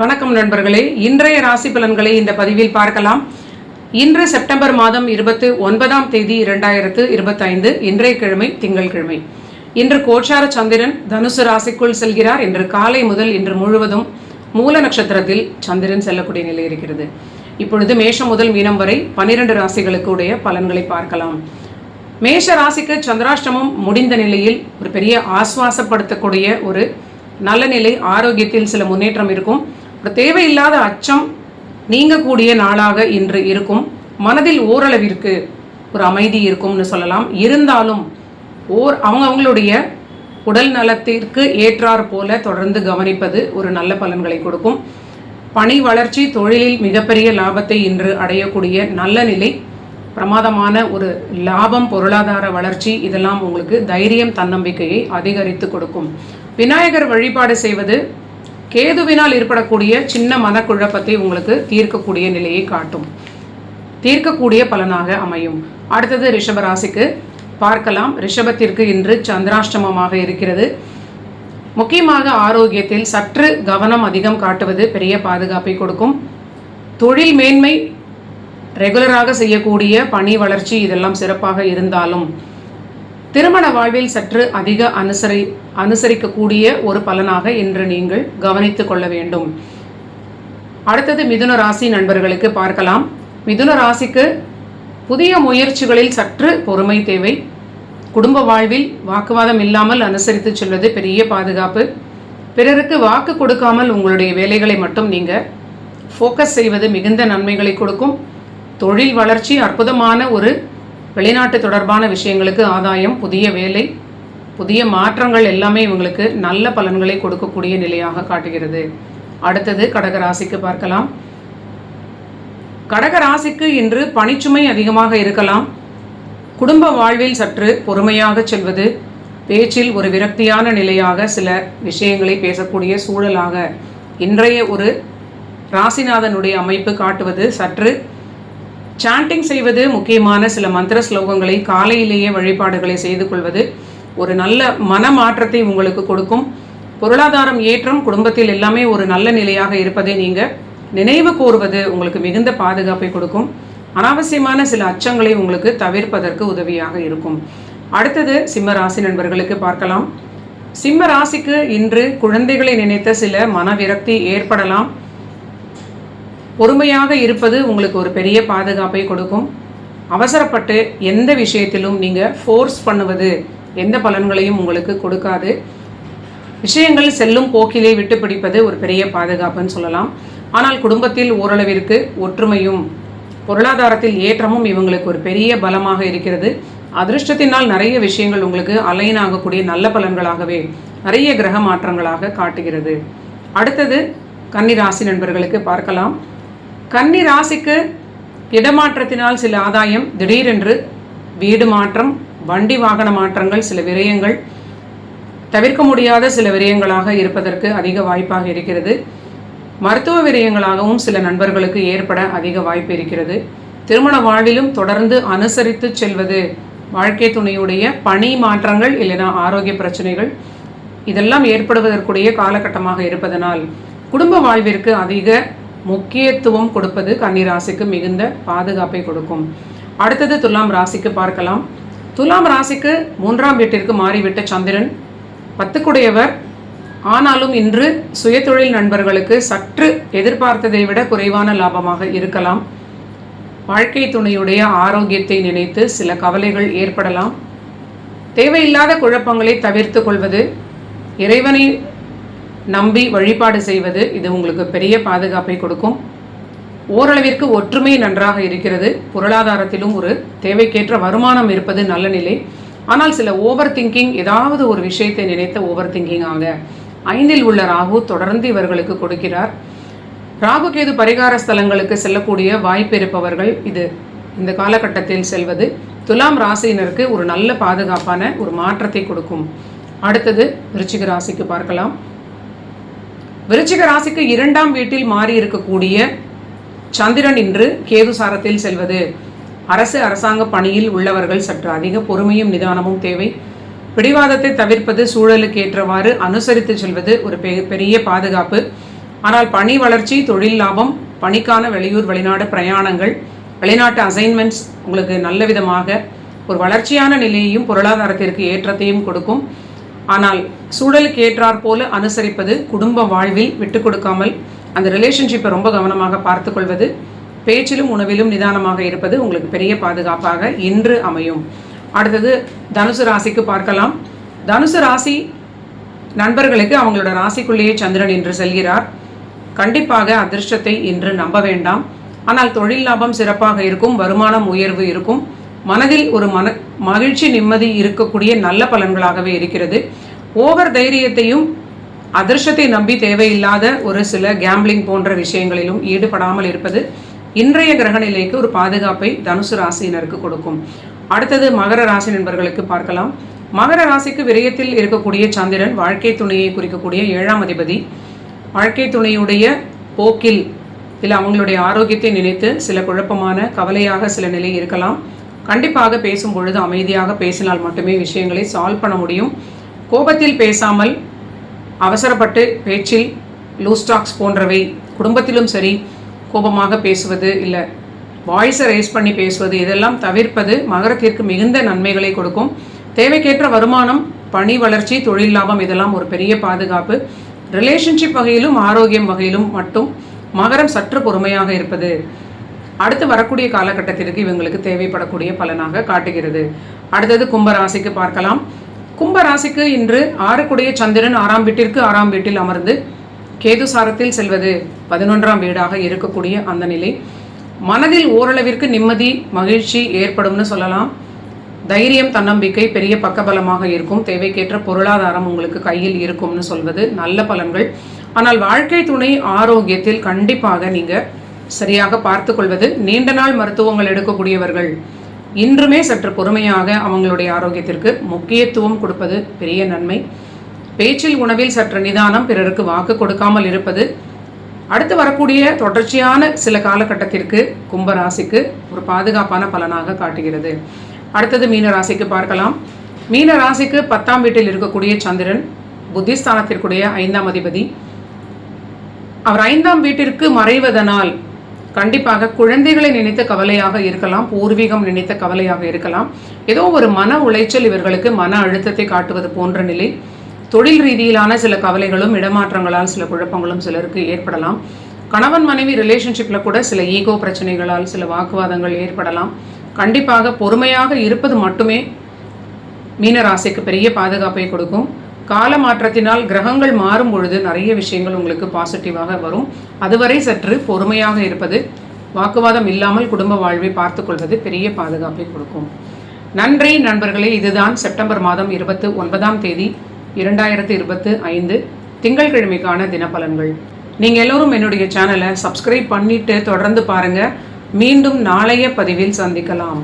வணக்கம் நண்பர்களே. இன்றைய ராசி பலன்களை இந்த பதிவில் பார்க்கலாம். இன்று செப்டம்பர் மாதம் இருபத்து ஒன்பதாம் தேதி இரண்டாயிரத்து இருபத்தைந்து இன்றைய கிழமை திங்கட்கிழமை இன்று கோச்சார சந்திரன் தனுசு ராசிக்குள் செல்கிறார். இன்று காலை முதல் இன்று முழுவதும் மூல நட்சத்திரத்தில் சந்திரன் செல்லக்கூடிய நிலை இருக்கிறது. இப்பொழுது மேஷம் முதல் மீனம் வரை பனிரெண்டு ராசிகளுக்கு உடைய பலன்களை பார்க்கலாம். மேஷ ராசிக்கு சந்திராஷ்டமம் முடிந்த நிலையில் ஒரு பெரிய ஆஸ்வாசப்படுத்தக்கூடிய ஒரு நல்ல நிலை ஆரோக்கியத்தில் சில முன்னேற்றம் இருக்கும். இப்போ தேவையில்லாத அச்சம் நீங்கக்கூடிய நாளாக இன்று இருக்கும். மனதில் ஓரளவிற்கு ஒரு அமைதி இருக்கும்னு சொல்லலாம். இருந்தாலும் ஓர் அவங்க அவங்களுடைய உடல் நலத்திற்கு ஏற்றாற் போல தொடர்ந்து கவனிப்பது ஒரு நல்ல பலன்களை கொடுக்கும். பணி வளர்ச்சி தொழிலில் மிகப்பெரிய லாபத்தை இன்று அடையக்கூடிய நல்ல நிலை பிரமாதமான ஒரு லாபம் பொருளாதார வளர்ச்சி இதெல்லாம் உங்களுக்கு தைரியம் தன்னம்பிக்கையை அதிகரித்து கொடுக்கும். விநாயகர் வழிபாடு செய்வது கேதுவினால் ஏற்படக்கூடிய சின்ன மனக்குழப்பத்தை உங்களுக்கு தீர்க்கக்கூடிய நிலையை காட்டும். தீர்க்கக்கூடிய பலனாக அமையும். அடுத்தது ரிஷபராசிக்கு பார்க்கலாம். ரிஷபத்திற்கு இன்று சந்திராஷ்டமமாக இருக்கிறது. முக்கியமாக ஆரோக்கியத்தில் சற்று கவனம் அதிகம் காட்டுவது பெரிய பாதுகாப்பை கொடுக்கும். தொழில் மேன்மை ரெகுலராக செய்யக்கூடிய பணி வளர்ச்சி இதெல்லாம் சிறப்பாக இருந்தாலும் திருமண வாழ்வில் சற்று அதிக அனுசரி அனுசரிக்கக்கூடிய ஒரு பலனாக இன்று நீங்கள் கவனித்துக் கொள்ள வேண்டும். அடுத்தது மிதுன ராசி நண்பர்களுக்கு பார்க்கலாம். மிதுன ராசிக்கு புதிய முயற்சிகளில் சற்று பொறுமை தேவை. குடும்ப வாழ்வில் வாக்குவாதம் இல்லாமல் அனுசரித்து செல்வது பெரிய பாதுகாப்பு. பிறருக்கு வாக்கு கொடுக்காமல் உங்களுடைய வேலைகளை மட்டும் நீங்கள் ஃபோக்கஸ் செய்வது மிகுந்த நன்மைகளை கொடுக்கும். தொழில் வளர்ச்சி அற்புதமான ஒரு வெளிநாட்டு தொடர்பான விஷயங்களுக்கு ஆதாயம் புதிய வேலை புதிய மாற்றங்கள் எல்லாமே இவங்களுக்கு நல்ல பலன்களை கொடுக்கக்கூடிய நிலையாக காட்டுகிறது. அடுத்தது கடகராசிக்கு பார்க்கலாம். கடக ராசிக்கு இன்று பணிச்சுமை அதிகமாக இருக்கலாம். குடும்ப வாழ்வில் சற்று பொறுமையாக செல்வது பேச்சில் ஒரு விரக்தியான நிலையாக சில விஷயங்களை பேசக்கூடிய சூழலாக இன்றைய ஒரு ராசிநாதனுடைய அமைப்பு காட்டுவது சற்று சாண்டிங் செய்வது முக்கியமான சில மந்திர ஸ்லோகங்களை காலையிலேயே வழிபாடுகளை செய்து கொள்வது ஒரு நல்ல மன மாற்றத்தை உங்களுக்கு கொடுக்கும். பொருளாதாரம் ஏற்றம் குடும்பத்தில் எல்லாமே ஒரு நல்ல நிலையாக இருப்பதை நீங்கள் நினைவு கூறுவது உங்களுக்கு மிகுந்த பாதுகாப்பை கொடுக்கும். அனாவசியமான சில அச்சங்களை உங்களுக்கு தவிர்ப்பதற்கு உதவியாக இருக்கும். அடுத்தது சிம்ம ராசி நண்பர்களுக்கு பார்க்கலாம். சிம்ம ராசிக்கு இன்று குழந்தைகளை நினைத்த சில மனவிரக்தி ஏற்படலாம். பொறுமையாக இருப்பது உங்களுக்கு ஒரு பெரிய பாதுகாப்பை கொடுக்கும். அவசரப்பட்டு எந்த விஷயத்திலும் நீங்கள் ஃபோர்ஸ் பண்ணுவது எந்த பலன்களையும் உங்களுக்கு கொடுக்காது. விஷயங்கள் செல்லும் போக்கிலே விட்டு பிடிப்பது ஒரு பெரிய பாதுகாப்புன்னு சொல்லலாம். ஆனால் குடும்பத்தில் ஓரளவிற்கு ஒற்றுமையும் பொருளாதாரத்தில் ஏற்றமும் இவங்களுக்கு ஒரு பெரிய பலமாக இருக்கிறது. அதிர்ஷ்டத்தினால் நிறைய விஷயங்கள் உங்களுக்கு அலைன் ஆகக்கூடிய நல்ல பலன்களாகவே நிறைய கிரக மாற்றங்களாக காட்டுகிறது. அடுத்தது கன்னி ராசி நண்பர்களுக்கு பார்க்கலாம். கன்னி ராசிக்கு இடமாற்றத்தினால் சில ஆதாயம் திடீரென்று வீடு மாற்றம் வண்டி வாகன மாற்றங்கள் சில விரயங்கள் தவிர்க்க முடியாத சில விரயங்களாக இருப்பதற்கு அதிக வாய்ப்பாக இருக்கிறது. மருத்துவ விரயங்களாகவும் சில நண்பர்களுக்கு ஏற்பட அதிக வாய்ப்பு இருக்கிறது. திருமண வாழ்விலும் தொடர்ந்து அனுசரித்து செல்வது வாழ்க்கை துணையுடைய பணி மாற்றங்கள் இல்லைனா ஆரோக்கிய பிரச்சனைகள் இதெல்லாம் ஏற்படுவதற்குரிய காலகட்டமாக இருப்பதனால் குடும்ப வாழ்விற்கு அதிக முக்கியத்துவம் கொடுப்பது கன்னிராசிக்கு மிகுந்த பாதுகாப்பை கொடுக்கும். அடுத்தது துலாம் ராசிக்கு பார்க்கலாம். துலாம் ராசிக்கு மூன்றாம் வீட்டிற்கு மாறிவிட்ட சந்திரன். பத்துக்குடையவர். ஆனாலும் இன்று சுயதொழில் நண்பர்களுக்கு சற்று எதிர்பார்த்ததை விட குறைவான லாபமாக இருக்கலாம். வாழ்க்கை துணையுடைய ஆரோக்கியத்தை நினைத்து சில கவலைகள் ஏற்படலாம். தேவையில்லாத குழப்பங்களை தவிர்த்து கொள்வது இறைவனை நம்பி வழிபாடு செய்வது இது உங்களுக்கு பெரிய பாதுகாப்பை கொடுக்கும். ஓரளவிற்கு ஒற்றுமை நன்றாக இருக்கிறது. பொருளாதாரத்திலும் ஒரு தேவைக்கேற்ற வருமானம் இருப்பது நல்ல நிலை. ஆனால் சில ஓவர் திங்கிங் ஏதாவது ஒரு விஷயத்தை நினைத்த ஓவர் திங்கிங்காக ஐந்தில் உள்ள ராகு தொடர்ந்து இவர்களுக்கு கொடுக்கிறார். ராகு கேது பரிகார ஸ்தலங்களுக்கு செல்லக்கூடிய வாய்ப்பு இருப்பவர்கள் இது இந்த காலகட்டத்தில் செல்வது. துலாம் ராசியினருக்கு ஒரு நல்ல பாதுகாப்பான ஒரு மாற்றத்தை கொடுக்கும். அடுத்தது விருச்சிக ராசிக்கு பார்க்கலாம். விருச்சிக ராசிக்கு இரண்டாம் வீட்டில் மாறி இருக்கக்கூடிய சந்திரன் இன்று கேதுசாரத்தில் செல்வது. அரசு அரசாங்க பணியில் உள்ளவர்கள் சற்று அதிக பொறுமையும் நிதானமும் தேவை. பிடிவாதத்தை தவிர்ப்பது சூழலுக்கு ஏற்றவாறு அனுசரித்து செல்வது ஒரு பெ- பெரிய பாதுகாப்பு. ஆனால் பணி வளர்ச்சி தொழில் லாபம் பணிக்கான வெளியூர் வெளிநாடு பிரயாணங்கள் வெளிநாட்டு அசைன்மெண்ட்ஸ் உங்களுக்கு நல்ல விதமாக ஒரு வளர்ச்சியான நிலையையும் பொருளாதாரத்திற்கு ஏற்றத்தையும் கொடுக்கும். ஆனால் சூழலுக்கு ஏற்றாற் போல அனுசரிப்பது குடும்ப வாழ்வில் விட்டு கொடுக்காமல் அந்த ரிலேஷன்ஷிப்பை ரொம்ப கவனமாக பார்த்து கொள்வது பேச்சிலும் உணவிலும் நிதானமாக இருப்பது உங்களுக்கு பெரிய பாதுகாப்பாக இன்று அமையும். அடுத்தது தனுசு ராசிக்கு பார்க்கலாம். தனுசு ராசி நண்பர்களுக்கு அவங்களோட ராசிக்குள்ளேயே சந்திரன் இன்று செல்கிறார். கண்டிப்பாக அதிர்ஷ்டத்தை இன்று நம்ப வேண்டாம். ஆனால் தொழில் லாபம் சிறப்பாக இருக்கும் வருமானம் உயர்வு இருக்கும். மனதில் ஒரு மன மகிழ்ச்சி நிம்மதி இருக்கக்கூடிய நல்ல பலன்களாகவே இருக்கிறது. ஓவர் தைரியத்தையும் அதிர்ஷ்டத்தை நம்பி தேவையில்லாத ஒரு சில கேம்பிளிங் போன்ற விஷயங்களிலும் ஈடுபடாமல் இருப்பது இன்றைய கிரக நிலைக்கு ஒரு பாதுகாப்பை தனுசு ராசியினருக்கு கொடுக்கும். அடுத்தது மகர ராசி நண்பர்களுக்கு பார்க்கலாம். மகர ராசிக்கு விரயத்தில் இருக்கக்கூடிய சந்திரன் வாழ்க்கை துணையை குறிக்கக்கூடிய ஏழாம் அதிபதி. வாழ்க்கை துணையுடைய போக்கில் இல்லை அவங்களுடைய ஆரோக்கியத்தை நினைத்து சில குழப்பமான கவலையாக சில நிலை இருக்கலாம். கண்டிப்பாக பேசும் பொழுது அமைதியாக பேசினால் மட்டுமே விஷயங்களை சால்வ் பண்ண முடியும். கோபத்தில் பேசாமல் அவசரப்பட்டு பேச்சில் லூஸ் டாக்ஸ் போன்றவை குடும்பத்திலும் சரி கோபமாக பேசுவது இல்லை. வாய்ஸை ரேஸ் பண்ணி பேசுவது இதெல்லாம் தவிர்ப்பது மகரத்திற்கு மிகுந்த நன்மைகளை கொடுக்கும். தேவைக்கேற்ற வருமானம் பணி வளர்ச்சி தொழில் லாபம் இதெல்லாம் ஒரு பெரிய பாதுகாப்பு. ரிலேஷன்ஷிப் வகையிலும் ஆரோக்கியம் வகையிலும் மட்டும் மகரம் சற்று பொறுமையாக இருப்பது. அடுத்து வரக்கூடிய காலகட்டத்திற்கு இவங்களுக்கு தேவைப்படக்கூடிய பலனாக காட்டுகிறது. அடுத்தது கும்பராசிக்கு பார்க்கலாம். கும்பராசிக்கு இன்று ஆறுக்குடைய சந்திரன் ஆறாம் வீட்டிற்கு ஆறாம் வீட்டில் அமர்ந்து கேது சாரத்தில் செல்வது பதினொன்றாம் வீடாக இருக்கக்கூடிய அந்த நிலை. மனதில் ஓரளவிற்கு நிம்மதி மகிழ்ச்சி ஏற்படும்னு சொல்லலாம். தைரியம் தன்னம்பிக்கை பெரிய பக்கபலமாக இருக்கும். தேவைக்கேற்ற பொருளாதாரம் உங்களுக்கு கையில் இருக்கும்னு சொல்வது நல்ல பலன்கள். ஆனால் வாழ்க்கை துணை ஆரோக்கியத்தில் கண்டிப்பாக நீங்கள் சரியாக பார்த்து கொள்வது நீண்ட நாள் மருத்துவங்கள் எடுக்கக்கூடியவர்கள். இன்றுமே சற்று பொறுமையாக அவங்களுடைய ஆரோக்கியத்திற்கு முக்கியத்துவம் கொடுப்பது பெரிய நன்மை. பேச்சில் உணவில் சற்று நிதானம் பிறருக்கு வாக்கு கொடுக்காமல் இருப்பது அடுத்து வரக்கூடிய தொடர்ச்சியான சில காலகட்டத்திற்கு கும்பராசிக்கு ஒரு பாதுகாப்பான பலனாக காட்டுகிறது. அடுத்தது மீன ராசிக்கு பார்க்கலாம். மீன ராசிக்கு பத்தாம் வீட்டில் இருக்கக்கூடிய சந்திரன் புத்திஸ்தானத்திற்குடைய ஐந்தாம் அதிபதி. அவர் ஐந்தாம் வீட்டிற்கு மறைவதனால் கண்டிப்பாக குழந்தைகளை நினைத்த கவலையாக இருக்கலாம் பூர்வீகம் நினைத்த கவலையாக இருக்கலாம். ஏதோ ஒரு மன உளைச்சல் இவர்களுக்கு மன அழுத்தத்தை காட்டுவது போன்ற நிலை. தொழில் ரீதியிலான சில கவலைகளும் இடமாற்றங்களால் சில குழப்பங்களும் சிலருக்கு ஏற்படலாம். கணவன் மனைவி ரிலேஷன்ஷிப்பில் கூட சில ஈகோ பிரச்சனைகளால் சில வாக்குவாதங்கள் ஏற்படலாம். கண்டிப்பாக பொறுமையாக இருப்பது மட்டுமே மீனராசிக்கு பெரிய பாதுகாப்பை கொடுக்கும். கால மாற்றத்தினால் கிரகங்கள் மாறும் பொழுது நிறைய விஷயங்கள் உங்களுக்கு பாசிட்டிவாக வரும். அதுவரை சற்று பொறுமையாக இருப்பது வாக்குவாதம் இல்லாமல் குடும்ப வாழ்வை பார்த்துக்கொள்வது பெரிய பாதுகாப்பை கொடுக்கும். நன்றி நண்பர்களே இதுதான் செப்டம்பர் மாதம் இருபத்து ஒன்பதாம் தேதி இரண்டாயிரத்து இருபத்து ஐந்து திங்கட்கிழமைக்கான தினப்பலன்கள். நீங்கள் எல்லோரும் என்னுடைய சேனலை சப்ஸ்கிரைப் பண்ணிட்டு தொடர்ந்து பாருங்கள் மீண்டும் நாளைய பதிவில் சந்திக்கலாம்.